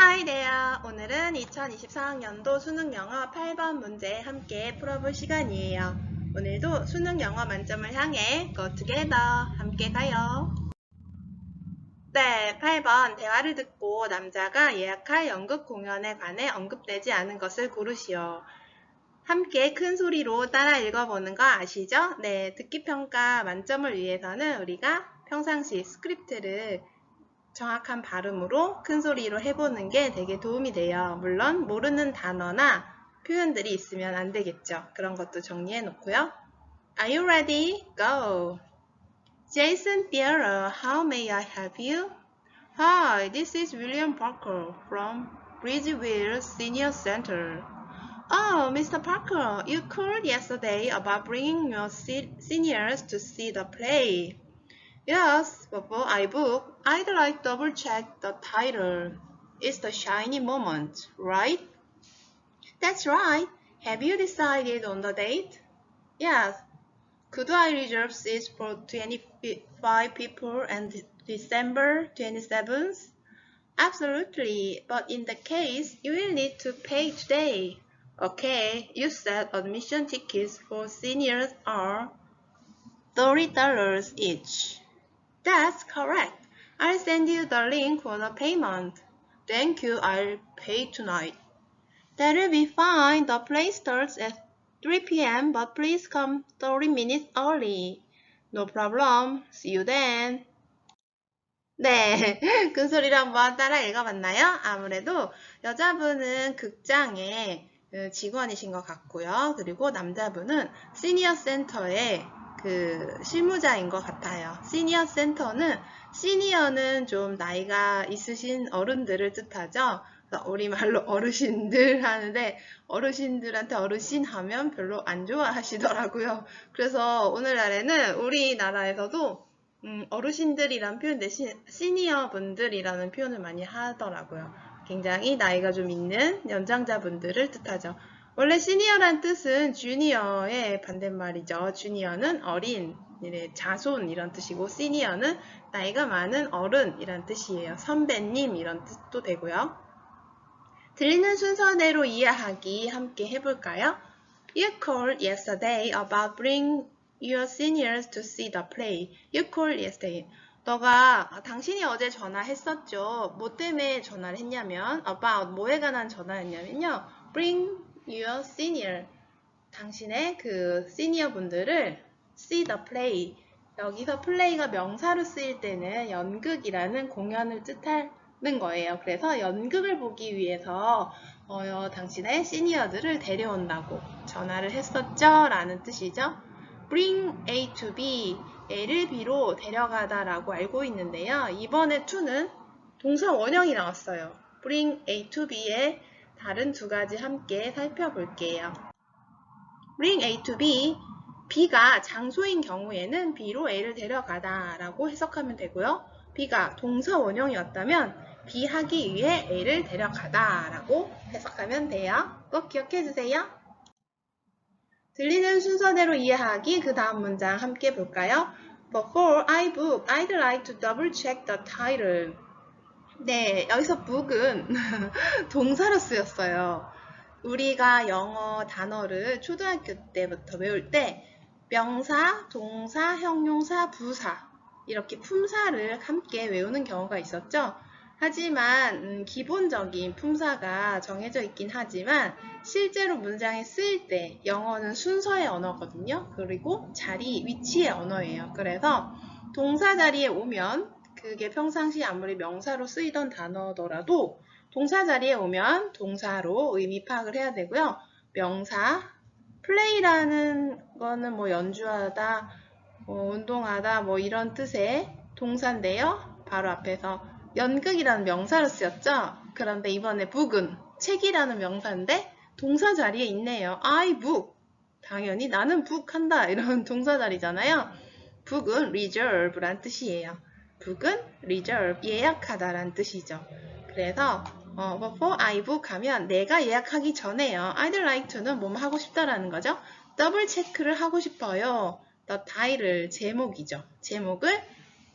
Hi there. 오늘은 2024학년도 수능 영어 8번 문제 함께 풀어볼 시간이에요. 오늘도 수능 영어 만점을 향해 Go Together 함께 가요. 네, 8번 대화를 듣고 남자가 예약할 연극 공연에 관해 언급되지 않은 것을 고르시오. 함께 큰 소리로 따라 읽어보는 거 아시죠? 네, 듣기 평가 만점을 위해서는 우리가 평상시 스크립트를 정확한 발음으로 큰 소리로 해보는 게 되게 도움이 돼요. 물론 모르는 단어나 표현들이 있으면 안 되겠죠. 그런 것도 정리해 놓고요. Are you ready? Go! Jason Theater, how may I help you? Hi, this is William Parker from Bridgeville Senior Center. Oh, Mr. Parker, you called yesterday about bringing your se- seniors to see the play. Yes, before I book, I'd like to double check the title. It's the shiny moment, right? That's right. Have you decided on the date? Yes. Could I reserve seats for 25 people and December 27th? Absolutely, but in the case, you will need to pay today. Okay, you said admission tickets for seniors are $30 each. That's correct. I'll send you the link for the payment. Thank you. I'll pay tonight. That'll be fine. The play starts at 3 p.m., but please come 30 minutes early. No problem. See you then. 네, 큰 소리로 한번 따라 읽어봤나요? 아무래도 여자분은 극장의 그 직원이신 것 같고요. 그리고 남자분은 시니어 센터의 그 실무자인 것 같아요. 시니어 센터는 시니어는 좀 나이가 있으신 어른들을 뜻하죠. 그래서 우리 말로 어르신들 하는데 어르신들한테 어르신 하면 별로 안 좋아하시더라고요. 그래서 오늘날에는 우리나라에서도 음, 어르신들이란 표현 대신 시니어 분들이라는 표현을 많이 하더라고요. 굉장히 나이가 좀 있는 연장자분들을 뜻하죠. 원래 시니어란 뜻은 주니어의 반대말이죠. 주니어는 어린, 자손 이런 뜻이고 시니어는 나이가 많은 어른 이란 뜻이에요. 선배님 이런 뜻도 되고요. 들리는 순서대로 이해하기 함께 해볼까요? You called yesterday about bring your seniors to see the play. You called yesterday. 너가 아, 당신이 어제 전화했었죠. 뭐 때문에 전화를 했냐면 about 뭐에 관한 전화였냐면요. bring your senior. 당신의 그 시니어 분들을 see the play. 여기서 플레이가 명사로 쓰일 때는 연극이라는 공연을 뜻하는 거예요. 그래서 연극을 보기 위해서 어, 당신의 시니어들을 데려온다고 전화를 했었죠. 라는 뜻이죠. bring A to B, A를 B로 데려가다 라고 알고 있는데요. 이번에 to는 동사 원형이 나왔어요. bring A to B의 다른 두 가지 함께 살펴볼게요. bring A to B, B가 장소인 경우에는 B로 A를 데려가다 라고 해석하면 되고요. B가 동사 원형이었다면 B 하기 위해 A를 데려가다 라고 해석하면 돼요. 꼭 기억해 주세요. 들리는 순서대로 이해하기 그 다음 문장 함께 볼까요? Before I book, I'd like to double check the title. 네, 여기서 book은 동사로 쓰였어요. 우리가 영어 단어를 초등학교 때부터 배울 때 명사, 동사, 형용사, 부사 이렇게 품사를 함께 외우는 경우가 있었죠. 하지만 음, 기본적인 품사가 정해져 있긴 하지만 실제로 문장에 쓰일 때 영어는 순서의 언어거든요. 그리고 자리, 위치의 언어예요. 그래서 동사 자리에 오면 그게 평상시 아무리 명사로 쓰이던 단어더라도 동사 자리에 오면 동사로 의미 파악을 해야 되고요. 명사, 플레이라는 거는 뭐 연주하다, 뭐 운동하다 뭐 이런 뜻의 동사인데요. 바로 앞에서 연극이라는 명사로 쓰였죠. 그런데 이번에 book은 책이라는 명사인데 동사 자리에 있네요. I book. 당연히 나는 book 한다. 이런 동사 자리잖아요. book은 reserve란 뜻이에요. Book은 reserve, 예약하다란 뜻이죠. 그래서 어, before I book 하면 내가 예약하기 전에요. I'd like to는 뭐뭐 하고 싶다라는 거죠. 더블 체크를 하고 싶어요. the title, 제목이죠. 제목을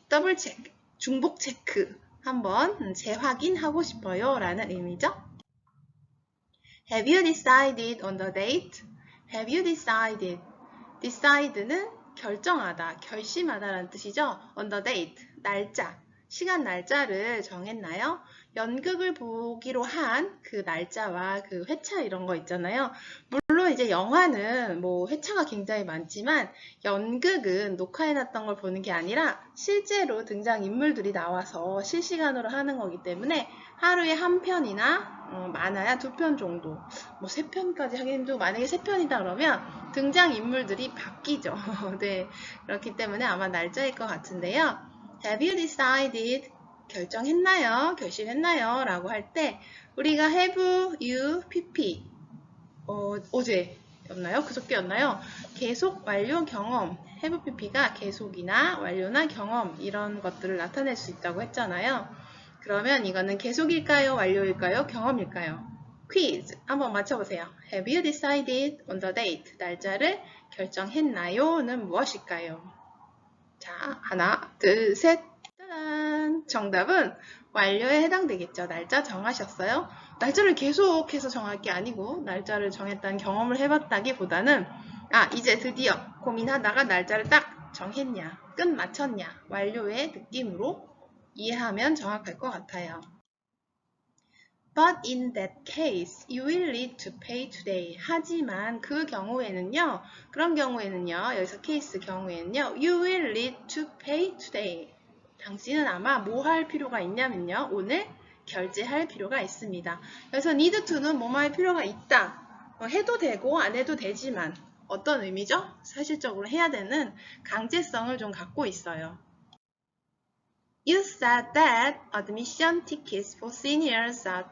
더블 체크, 중복 체크 한번 재확인하고 싶어요 라는 의미죠. Have you decided on the date? Have you decided? Decide는 결정하다, 결심하다라는 뜻이죠. On the date, 날짜, 시간 날짜를 정했나요? 연극을 보기로 한 그 날짜와 그 회차 이런 거 있잖아요. 물론 이제 영화는 뭐 회차가 굉장히 많지만 연극은 녹화해놨던 걸 보는 게 아니라 실제로 등장 인물들이 나와서 실시간으로 하는 거기 때문에 하루에 한 편이나 어, 많아야 두 편 정도 뭐 세 편까지 하기 힘들고 만약에 세 편이다 그러면 등장 인물들이 바뀌죠. 네 그렇기 때문에 아마 날짜일 것 같은데요. Have you decided? 결정했나요? 결심했나요? 라고 할 때 우리가 have you pp 어, 어제였나요? 그저께였나요? 계속 완료 경험 have pp가 계속이나 완료나 경험 이런 것들을 나타낼 수 있다고 했잖아요. 그러면 이거는 계속일까요? 완료일까요? 경험일까요? 퀴즈 한번 맞춰보세요. Have you decided on the date? 날짜를 결정했나요?는 무엇일까요? 자, 하나, 둘, 셋. 짜잔! 정답은 완료에 해당되겠죠. 날짜 정하셨어요? 날짜를 계속해서 정할 게 아니고 날짜를 정했다는 경험을 해봤다기보다는 아, 이제 드디어 고민하다가 날짜를 딱 정했냐, 끝 맞췄냐, 완료의 느낌으로 이해하면 정확할 것 같아요. But in that case, you will need to pay today. 하지만 그 경우에는요, 그런 경우에는요, 여기서 케이스 경우에는요, you will need to pay today. 당신은 아마 뭐 할 필요가 있냐면요, 오늘 결제할 필요가 있습니다. 그래서 need to는 뭐뭐 할 필요가 있다. 어, 해도 되고 안 해도 되지만 어떤 의미죠? 사실적으로 해야 되는 강제성을 좀 갖고 있어요. You said that admission tickets for seniors are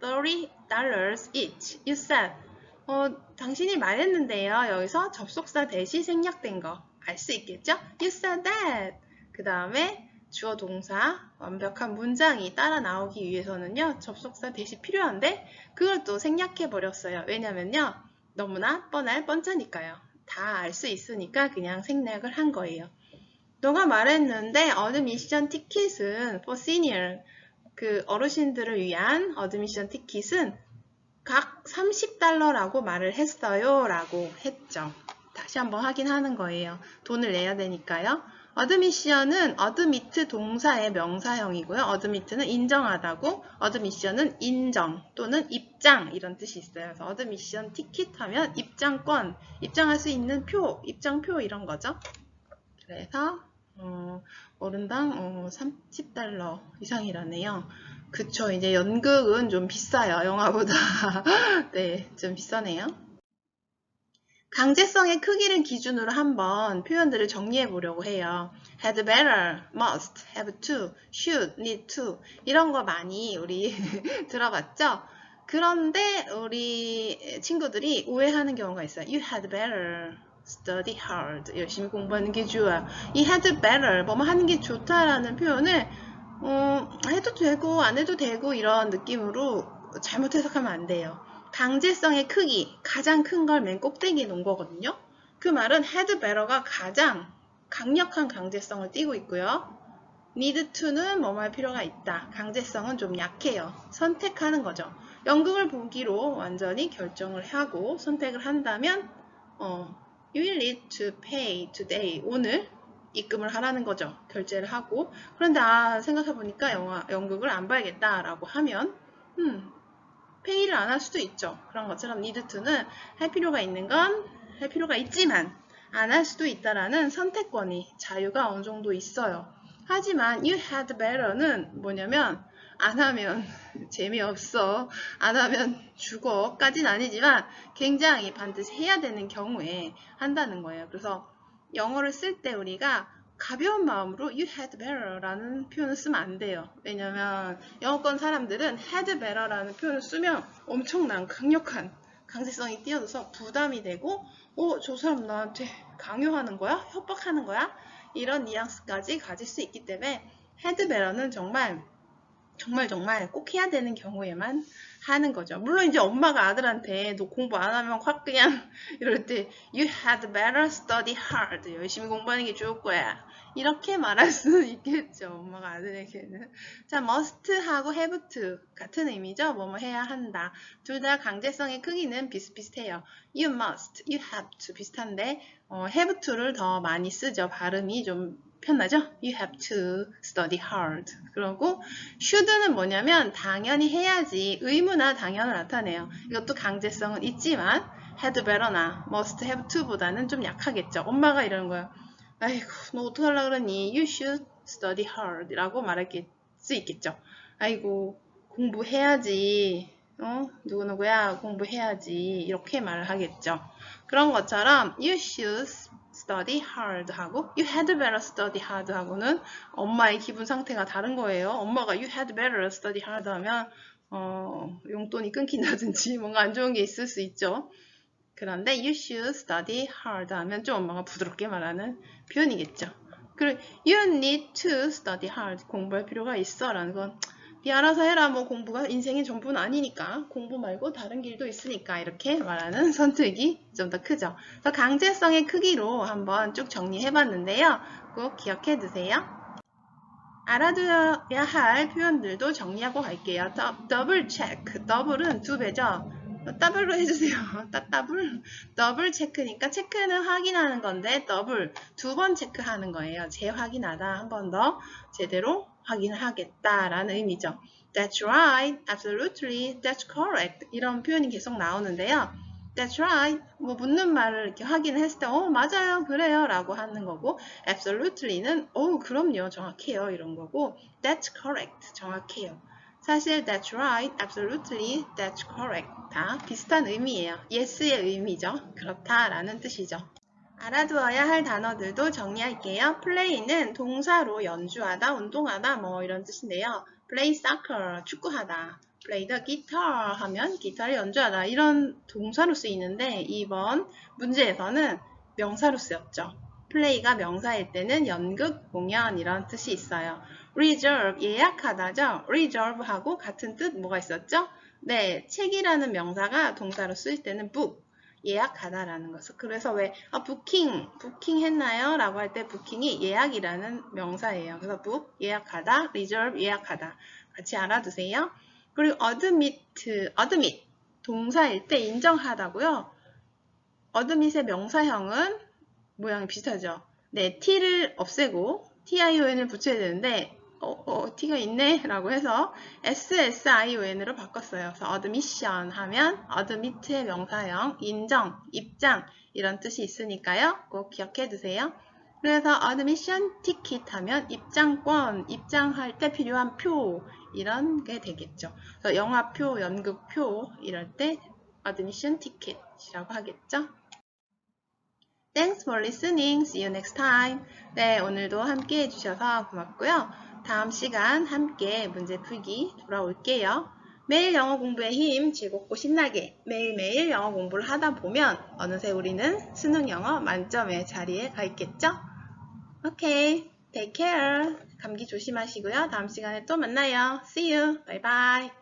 $30 each. You said. 어, 당신이 말했는데요. 여기서 접속사 대시 생략된 거 알 수 있겠죠? You said that. 그 다음에 주어 동사 완벽한 문장이 따라 나오기 위해서는요. 접속사 대시 필요한데 그걸 또 생략해 버렸어요. 왜냐면요. 너무나 뻔할 뻔짜니까요. 다 알 수 있으니까 그냥 생략을 한 거예요. 너가 말했는데 어드미션 티켓은 for senior 그 어르신들을 위한 어드미션 티켓은 각 30달러라고 말을 했어요 라고 했죠. 다시 한번 확인하는 거예요. 돈을 내야 되니까요. 어드미션은 어드미트 동사의 명사형이고요. 어드미트는 인정하다고, 어드미션은 인정 또는 입장 이런 뜻이 있어요. 그래서 어드미션 티켓 하면 입장권, 입장할 수 있는 표, 입장표 이런 거죠. 그래서 어, 어른당 어, 30달러 이상이라네요. 그쵸, 이제 연극은 좀 비싸요, 영화보다. 네, 좀 비싸네요. 강제성의 크기를 기준으로 한번 표현들을 정리해 보려고 해요. had better, must, have to, should, need to 이런 거 많이 우리 들어봤죠? 그런데 우리 친구들이 오해하는 경우가 있어요. You had better study hard. 열심히 공부하는 게 좋아. 이 had better, 뭐뭐 하는 게 좋다라는 표현을 어, 해도 되고 안 해도 되고 이런 느낌으로 잘못 해석하면 안 돼요. 강제성의 크기, 가장 큰 걸 맨 꼭대기에 놓은 거거든요. 그 말은 had better가 가장 강력한 강제성을 띠고 있고요. need to는 뭐뭐 할 필요가 있다. 강제성은 좀 약해요. 선택하는 거죠. 연극을 보기로 완전히 결정을 하고 선택을 한다면 어, you need to pay today. 오늘 입금을 하라는 거죠. 결제를 하고. 그런데 아, 생각해보니까 영화, 연극을 안 봐야겠다 라고 하면 음, 페이를 안 할 수도 있죠. 그런 것처럼 need to는 할 필요가 있는 건 할 필요가 있지만 안 할 수도 있다라는 선택권이 자유가 어느 정도 있어요. 하지만 you had better는 뭐냐면 안 하면 재미없어. 안 하면 죽어. 까진 아니지만 굉장히 반드시 해야 되는 경우에 한다는 거예요. 그래서 영어를 쓸 때 우리가 가벼운 마음으로 you had better라는 표현을 쓰면 안 돼요. 왜냐면 영어권 사람들은 had better라는 표현을 쓰면 엄청난 강력한 강제성이 뛰어들어서 부담이 되고 어, 저 사람 나한테 강요하는 거야? 협박하는 거야? 이런 뉘앙스까지 가질 수 있기 때문에 better는 정말 정말 정말 꼭 해야 되는 경우에만 하는 거죠. 물론 이제 엄마가 아들한테 너 공부 안 하면 확 그냥 이럴 때 you had better study hard 열심히 공부하는 게 좋을 거야 이렇게 말할 수 있겠죠. 엄마가 아들에게는. 자, must하고 have to 같은 의미죠. 뭐뭐 해야 한다. 둘 다 강제성의 크기는 비슷비슷해요. You must, you have to 비슷한데 어, have to를 더 많이 쓰죠. 발음이 좀 편하죠? You have to study hard. 그러고 should는 뭐냐면 당연히 해야지 의무나 당연을 나타내요. 이것도 강제성은 있지만 had better나 must have to보다는 좀 약하겠죠. 엄마가 이러는 거예요. 아이고 너 어떡하려 그러니? You should study hard 라고 말할 수 있겠죠. 아이고 공부해야지. 어? 누구누구야 공부해야지 이렇게 말을 하겠죠. 그런 것처럼 you should study hard 하고 you had better study hard 하고는 엄마의 기분 상태가 다른 거예요. 엄마가 you had better study hard 하면 어, 용돈이 끊긴다든지 뭔가 안 좋은 게 있을 수 있죠. 그런데 you should study hard 하면 좀 엄마가 부드럽게 말하는 표현이겠죠. 그리고 you need to study hard 공부할 필요가 있어 라는 건 네 알아서 해라 뭐 공부가 인생의 전부는 아니니까 공부 말고 다른 길도 있으니까 이렇게 말하는 선택이 좀 더 크죠. 그래서 강제성의 크기로 한번 쭉 정리해 봤는데요. 꼭 기억해 두세요. 알아둬야 할 표현들도 정리하고 갈게요. 더, 더블 체크. 더블은 두 배죠. 더블로 해주세요. 따따블. 더블 체크니까 체크는 확인하는 건데 더블 두 번 체크하는 거예요. 재확인하다. 한 번 더 제대로 확인을 하겠다라는 의미죠. That's right. Absolutely. That's correct. 이런 표현이 계속 나오는데요. That's right. 뭐 묻는 말을 이렇게 확인을 했을 때, 어, 맞아요. 그래요. 라고 하는 거고, absolutely는, 어, 그럼요. 정확해요. 이런 거고, that's correct. 정확해요. 사실 that's right, absolutely, that's correct 다 비슷한 의미예요. yes의 의미죠. 그렇다라는 뜻이죠. 알아두어야 할 단어들도 정리할게요. play는 동사로 연주하다, 운동하다 뭐 이런 뜻인데요. play soccer, 축구하다. play the guitar 하면 기타를 연주하다 이런 동사로 쓰이는데 이번 문제에서는 명사로 쓰였죠. play가 명사일 때는 연극, 공연 이런 뜻이 있어요. Reserve 예약하다죠. reserve하고 같은 뜻 뭐가 있었죠? 네, 책이라는 명사가 동사로 쓰일 때는 book 예약하다라는 것을 그래서 왜 아, 부킹 부킹 했나요? 라고 할 때 부킹이 예약이라는 명사예요. 그래서 book 예약하다, reserve 예약하다 같이 알아두세요. 그리고 admit admit 동사일 때 인정하다고요. admit의 명사형은 모양이 비슷하죠. 네, t를 없애고 tion을 붙여야 되는데 어, 어, t가 있네 라고 해서 ssion으로 바꿨어요. 그래서 admission 하면 admit의 명사형, 인정, 입장 이런 뜻이 있으니까요. 꼭 기억해 두세요. 그래서 admission ticket 하면 입장권, 입장할 때 필요한 표 이런 게 되겠죠. 그래서 영화표, 연극표 이럴 때 admission ticket이라고 하겠죠. Thanks for listening. See you next time. 네, 오늘도 함께 해주셔서 고맙고요. 다음 시간 함께 문제 풀기 돌아올게요. 매일 영어 공부의 힘 즐겁고 신나게 매일매일 영어 공부를 하다 보면 어느새 우리는 수능 영어 만점의 자리에 가 있겠죠? 오케이. Take care. 감기 조심하시고요. 다음 시간에 또 만나요. See you. Bye bye.